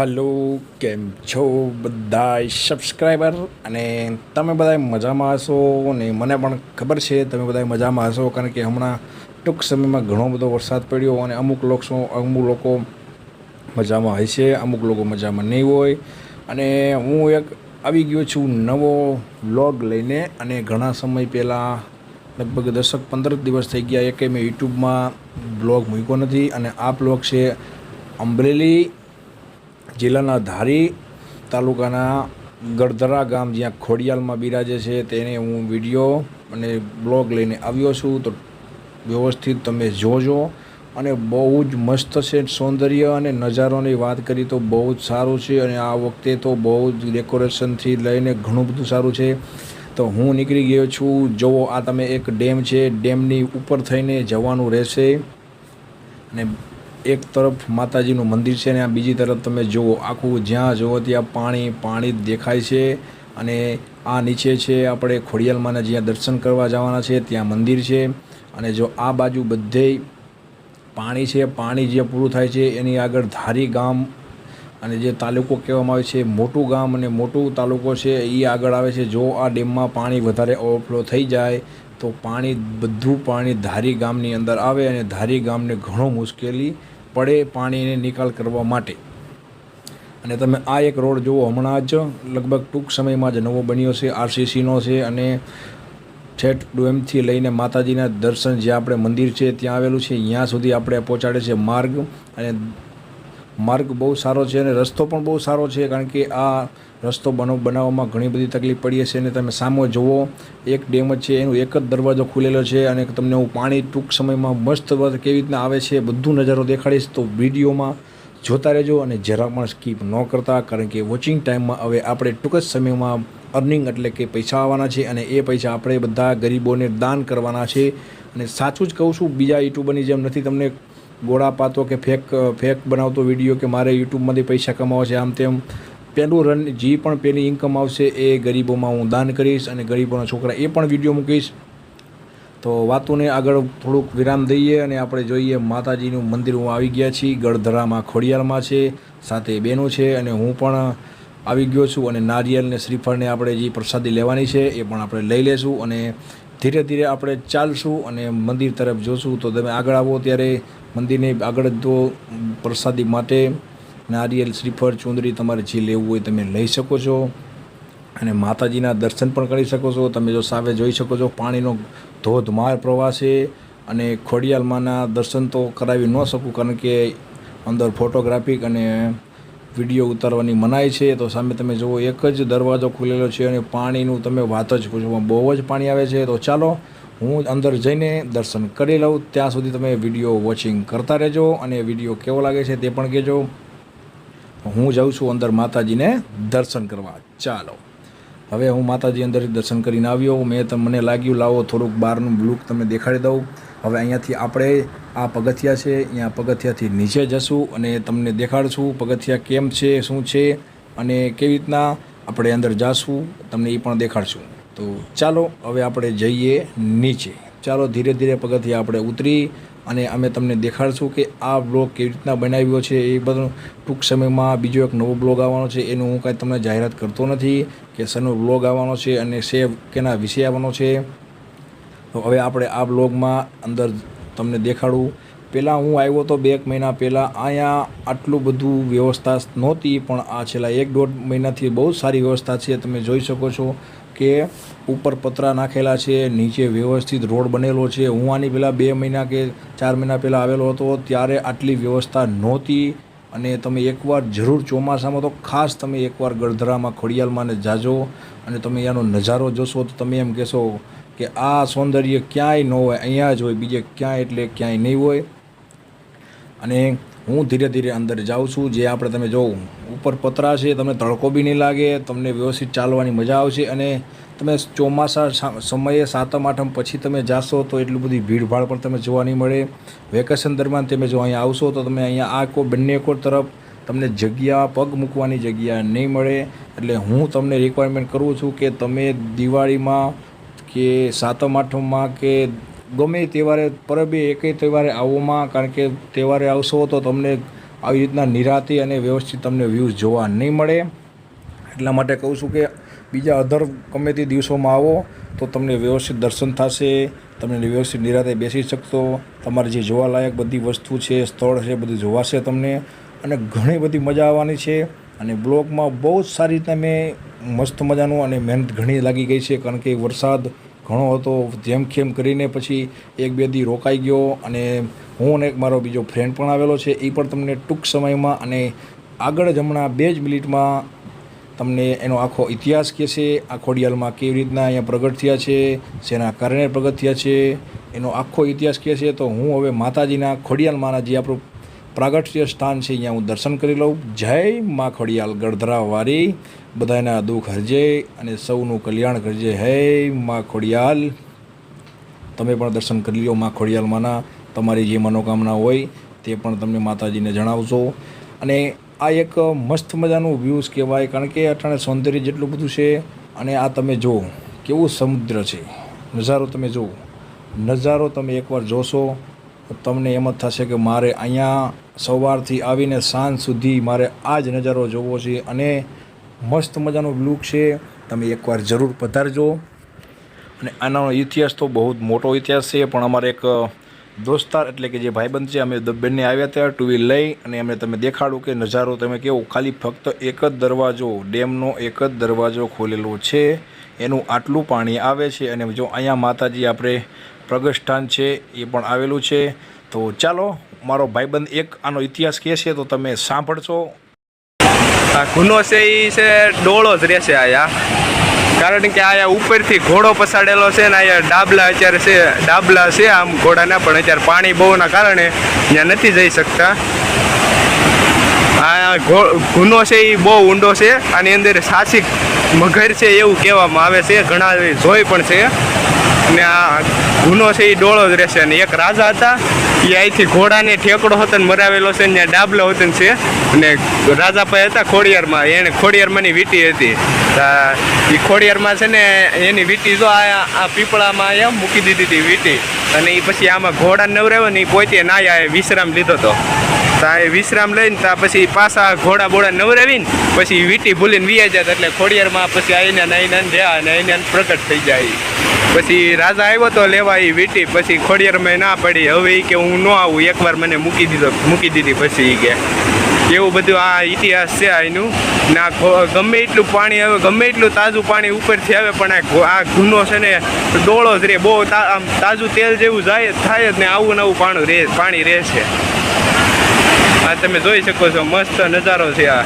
Hello, કેમ છો બધા સબસ્ક્રાઈબર અને તમે બધા મજામાં હશો? અને મને પણ ખબર છે, તમે બધા મજામાં હશો? કારણ કે હમણાં ટૂંક સમયમાં ઘણો બધો વરસાદ પડ્યો અને અમુક લોકો અમુક લોકો મજામાં હોય છે, અમુક લોકો મજામાં નહીં હોય. અને હું એક આવી ગયો છું નવો વ્લોગ લઈને અને ઘણા સમય પહેલાં લગભગ દસક પંદર દિવસ થઈ ગયા એકે મેં યુટ્યુબમાં બ્લોગ મૂક્યો નથી. અને આ બ્લોગ છે અમરેલી જિલ્લાના ધારી તાલુકાના ગળધરા ગામ જ્યાં ખોડિયાલમાં બિરાજે છે, તેને હું વીડિયો અને બ્લોગ લઈને આવ્યો છું. તો વ્યવસ્થિત તમે જોજો અને બહુ જ મસ્ત છે, સૌંદર્ય અને નજારોની વાત કરી તો બહુ જ સારું છે અને આ વખતે તો બહુ જ ડેકોરેશનથી લઈને ઘણું બધું સારું છે. તો હું નીકળી ગયો છું. જુઓ, આ તમે એક ડેમ છે. ડેમની ઉપર થઈને જવાનું રહેશે અને એક તરફ માતાજીનું મંદિર છે ને આ બીજી તરફ તમે જુઓ, આખું જ્યાં જુઓ ત્યાં પાણી પાણી દેખાય છે અને આ નીચે છે આપણે ખોડિયાલમાંના જ્યાં દર્શન કરવા જવાના છે ત્યાં મંદિર છે અને જો આ બાજુ બધે પાણી છે, પાણી જે પૂરું થાય છે એની આગળ ધારી ગામ અને જે તાલુકો કહેવામાં આવે છે મોટું ગામ અને મોટું તાલુકો છે એ આગળ આવે છે. જો આ ડેમમાં પાણી વધારે ઓવરફ્લો થઈ જાય તો પાણી, બધું પાણી ધારી ગામની અંદર આવે અને ધારી ગામને ઘણો મુશ્કેલી પડે પાણીને નિકાલ કરવા માટે. અને તમે આ એક રોડ જુઓ હમણાં જ, લગભગ ટૂંક સમયમાં જ નવો બન્યો છે, આરસીસીનો છે અને છેટ ડુએમથી લઈને માતાજીના દર્શન જે આપણે મંદિર છે ત્યાં આવેલું છે, ત્યાં સુધી આપણે પહોંચાડે છે માર્ગ અને માર્ગ બહુ સારો છે અને રસ્તો પણ બહુ સારો છે, કારણ કે આ રસ્તો બનો, બનાવવામાં ઘણી બધી તકલીફ પડી હશે અને તમે સામે જુઓ, એક ડેમ જ છે, એનો એક જ દરવાજો ખુલેલો છે અને તમને હું પાણી ટૂંક સમયમાં મસ્ત કેવી રીતના આવે છે બધું નજારો દેખાડીશ, તો વિડીયોમાં જોતા રહેજો અને જરા પણ સ્કીપ ન કરતા, કારણ કે વોચિંગ ટાઈમમાં હવે આપણે ટૂંક જ સમયમાં અર્નિંગ એટલે કે પૈસા આવવાના છે અને એ પૈસા આપણે બધા ગરીબોને દાન કરવાના છે. અને સાચું જ કહું છું, બીજા યુટ્યુબરની જેમ નથી તમને ગોળા પાતો કે ફેક ફેક બનાવતો વીડિયો કે મારે યુટ્યુબમાંથી પૈસા કમાવા છે, આમ તેમ. પહેલું રન, જે પણ પેલી ઇન્કમ આવશે એ ગરીબોમાં હું દાન કરીશ અને ગરીબોના છોકરા એ પણ વીડિયો મૂકીશ. તો વાતોને આગળ થોડુંક વિરામ દઈએ અને આપણે જોઈએ માતાજીનું મંદિર. હું આવી ગયા છીએ ગળધરામાં ખોડિયારમાં છે, સાથે બહેનો છે અને હું પણ આવી ગયો છું અને નારિયેલ ને શ્રીફળને આપણે જે પ્રસાદી લેવાની છે એ પણ આપણે લઈ લેશું અને ધીરે ધીરે આપણે ચાલશું અને મંદિર તરફ જોશું. તો તમે આગળ આવો ત્યારે મંદિરની આગળ તો પ્રસાદી માટે. નારિયેલ શ્રીફળ ચુંદડી તમારે જે લેવું હોય તમે લઈ શકો છો. અને માતાજીના દર્શન પણ કરી શકો છો. તમે જો સાવે જોઈ શકો છો, પાણીનો ધોધમાર પ્રવાહ છે. અને ખોડિયાલમાંના દર્શન તો કરાવી ન શકું, કારણ કે અંદર ફોટોગ્રાફિક અને વીડિયો ઉતારવાની મનાઈ છે. તો સામે તમે જુઓ, એક જ દરવાજો ખુલેલો છે અને પાણીનું તમે વાત જ પૂછો, બહુ જ પાણી આવે છે. તો ચાલો હું અંદર જઈને દર્શન કરી લઉં. ત્યાં સુધી તમે વીડિયો વોચિંગ કરતા રહેજો અને વીડિયો કેવો લાગે છે તે પણ કહેજો. હું જાઉં છું અંદર માતાજીને દર્શન કરવા. ચાલો. હવે હું માતાજી અંદર દર્શન કરીને આવ્યો. મેં મને લાગ્યું, લાવો, થોડુંક બહારનું લુક તમને દેખાડી દઉં. હવે અહીંયાથી આપણે આ પગથિયા છે, અહીંયા પગથિયાથી નીચે જશું અને તમને દેખાડશું પગથિયા કેમ છે, શું છે અને કેવી રીતના આપણે અંદર જાશું. તમને એ પણ દેખાડશું. તો ચાલો હવે આપણે જઈએ નીચે. ચાલો ધીરે ધીરે પગથિયા આપણે ઉતરી અને અમે તમને દેખાડશું કે આ બ્લોગ કેવી રીતના બનાવ્યો છે એ બધું. ટૂંક સમયમાં બીજો એક નવો બ્લોગ આવવાનો છે, એનું હું કાંઈ તમને જાહેરાત કરતો નથી કે શેનો બ્લોગ આવવાનો છે અને શે કેના વિશે આવવાનો છે. તો હવે આપણે આ બ્લોગમાં અંદર તમને દેખાડું. પહેલાં હું આવ્યો તો બે એક મહિના પહેલાં અહીંયા આટલું બધું વ્યવસ્થા નહોતી, પણ આ છેલ્લા એક દોઢ મહિનાથી બહુ સારી વ્યવસ્થા છે, તમે જોઈ શકો છો. કે ઉપર પતરા નાખેલા છે, નીચે વ્યવસ્થિત રોડ બનેલો છે. હું આની પહેલાં બે મહિના કે ચાર મહિના પહેલાં આવેલો હતો, ત્યારે આટલી વ્યવસ્થા નહોતી. અને તમે એકવાર જરૂર ચોમાસામાં તો ખાસ તમે એકવાર ગળધરામાં ખોડિયાલમાં ને જાજો. અને તમે એનો નજારો જોશો તો તમે એમ કહેશો કે આ સૌંદર્ય ક્યાંય ન હોય, અહીંયા જ હોય, બીજે ક્યાંય એટલે ક્યાંય નહીં હોય. અને હું ધીરે ધીરે અંદર જાઉં છું. જે આપણે તમે જોઉં ઉપર પતરા છે, તમને તડકો બી નહીં લાગે, તમને વ્યવસ્થિત ચાલવાની મજા આવશે અને તમે ચોમાસા સમયે સાતમ, આઠમ પછી તમે જાશો તો એટલી બધી ભીડભાડ પણ તમે જોવા નહીં મળે. વેકેશન દરમિયાન તમે જો અહીંયા આવશો તો તમે અહીંયા આ કો, બંને કોર તરફ તમને જગ્યા, પગ મૂકવાની જગ્યા નહીં મળે. એટલે હું તમને રિક્વાયરમેન્ટ કરું છું કે તમે દિવાળીમાં કે સાતમ, આઠમમાં કે ગમે તહેવારે, પરબે એકેય તહેવારે આવોમાં કારણ કે તહેવારે આવશો તો તમને આવી રીતના નિરાતી અને વ્યવસ્થિત તમને વ્યૂઝ જોવા નહીં મળે. એટલા માટે કહું છું કે બીજા અધર ગમે તે દિવસોમાં આવો તો તમને વ્યવસ્થિત દર્શન થશે, તમને વ્યવસ્થિત નિરાતે બેસી શકશો. તમારે જે જોવાલાયક બધી વસ્તુ છે, સ્થળ છે, બધું જોવાશે તમને. અને ઘણી બધી મજા આવવાની છે. અને બ્લોગમાં બહુ જ સારી રીતના મેં મસ્ત મજાનું અને મહેનત ઘણી લાગી ગઈ છે, કારણ કે વરસાદ ઘણો હતો. જેમ ખેમ કરીને પછી એક બે દી રોકાઈ ગયો અને હું અને એક મારો બીજો ફ્રેન્ડ પણ આવેલો છે. એ પણ તમને ટૂંક સમયમાં અને આગળ જ હમણાં બે જ મિનિટમાં તમને એનો આખો ઇતિહાસ કહેશે આ ખોડિયાલમાં કેવી રીતના અહીંયા પ્રગટ થયા છે, શેના કારણે પ્રગટ થયા છે, એનો આખો ઇતિહાસ કહે છે. તો હું હવે માતાજીના ખોડિયાલમાંના જે આપણું પ્રાગટ્ય સ્થાન છે, અહીંયા હું દર્શન કરી લઉં. જય મા ખોડિયાલ ગળધરાવાળી બધાના દુઃખ હરજે અને સૌનું કલ્યાણ કરજે. હે મા ખોડિયાલ. તમે પણ દર્શન કરી લો મા ખોડિયાલમાંના. તમારી જે મનોકામના હોય તે પણ તમને માતાજીને જણાવશો અને આ એક મસ્ત મજાનું વ્યૂઝ કહેવાય, કારણ કે અટાણે સૌંદર્ય જેટલું બધું છે અને આ તમે જુઓ, કેવું સમુદ્ર છે. નજારો તમે જુઓ. નજારો તમે એકવાર જોશો તમને એમ જ થશે કે મારે અહીંયા સવારથી આવીને સાંજ સુધી મારે આ જ નજારો જોવો છે અને મસ્ત મજાનો લુક છે. તમે એકવાર જરૂર પધારજો. અને આનો ઇતિહાસ તો બહુ જ મોટો ઇતિહાસ છે, પણ અમારે એક દોસ્તાર એટલે કે જે ભાઈબંધ છે, અમે બંને આવ્યા ત્યાં ટુ વ્હીલ લઈ અને અમે તમે દેખાડું કે નજારો તમે કેવો. ખાલી ફક્ત એક જ દરવાજો, ડેમનો એક જ દરવાજો ખોલેલો છે. એનું આટલું પાણી આવે છે અને જો અહીંયા માતાજી આપણે પ્રગટ છે એ પણ આવેલું છે. તો ચાલો, મારો ભાઈબંધ એક આનો ઇતિહાસ કહે છે, તો તમે સાંભળશો. આ ગુનો છે એ છે, ડોળો જ રહેશે આયા. કારણ કે આયા ઉપરથી ઘોડો પસાડેલો છે ને અહીંયા ડાબલા અત્યારે છે, ડાબલા છે આમ ઘોડાના, પણ અત્યારે પાણી બહુના કારણે ત્યાં નથી જઈ શકતા. આ ગુનો છે એ બહુ ઊંડો છે, આની અંદર સાહસિક મગર છે એવું કહેવામાં આવે છે, ઘણા જોઈ પણ છે. ને આ ગુનો છે એ ડોળો જ રહેશે. અને એક રાજા હતા એ અહીંથી ઘોડાને ઠેકડો હતો ને મરાવેલો છે ને ડાબલો હતો ને છે. અને રાજા પાસે હતા ખોડિયારમાં, એને ખોડિયારમાંની વીંટી હતી. એ ખોડિયારમાં છે ને એની વીંટી જો આ આ પીપળામાં અહીંયા મૂકી દીધી હતી વીંટી. અને એ પછી આમાં ઘોડા નવરાવ્યો ને એ પોતે નાયા વિશ્રામ લીધો હતો. તા એ વિશ્રામ લઈને ત્યાં પછી પાછા ઘોડા બોડા નવરાવીને પછી વીંટી ભૂલીને વિયા જતા એટલે ખોડિયારમાં પછી આઈને નાઈને રહ્યા અને આઈને પ્રગટ થઈ જાય. પછી રાજા આવ્યો તો લેવા એ વીંટી, પછી ખોડિયારમાં ના પડી. હવે એ કે હું ન આવું. એકવાર મને મૂકી દીધો, મૂકી દીધી પછી એ કે. એવું બધું આ ઇતિહાસ છે આનું ના ગમે એટલું પાણી આવે, ગમે એટલું તાજું પાણી ઉપરથી આવે, પણ આ ગુનો છે ને, ડોળો જ રહે. બહુ આમ તાજું તેલ જેવું જાય, થાય જ ને આવું નવું પાણી રહે પાણી રહે છે. આ તમે જોઈ શકો છો મસ્ત નજારો છે આ.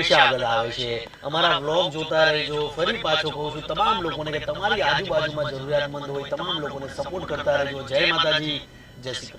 હંમેશા આગળ આવે છે. અમારા વ્લોગ જોતા રહેજો. ફરી પાછો કહું છું. તમામ લોકોને કે તમારી આજુબાજુમાં જરૂરિયાતમંદ હોય, તમામ લોકોને સપોર્ટ કરતા રહેજો. જય માતાજી. જય શ્રી કૃષ્ણ.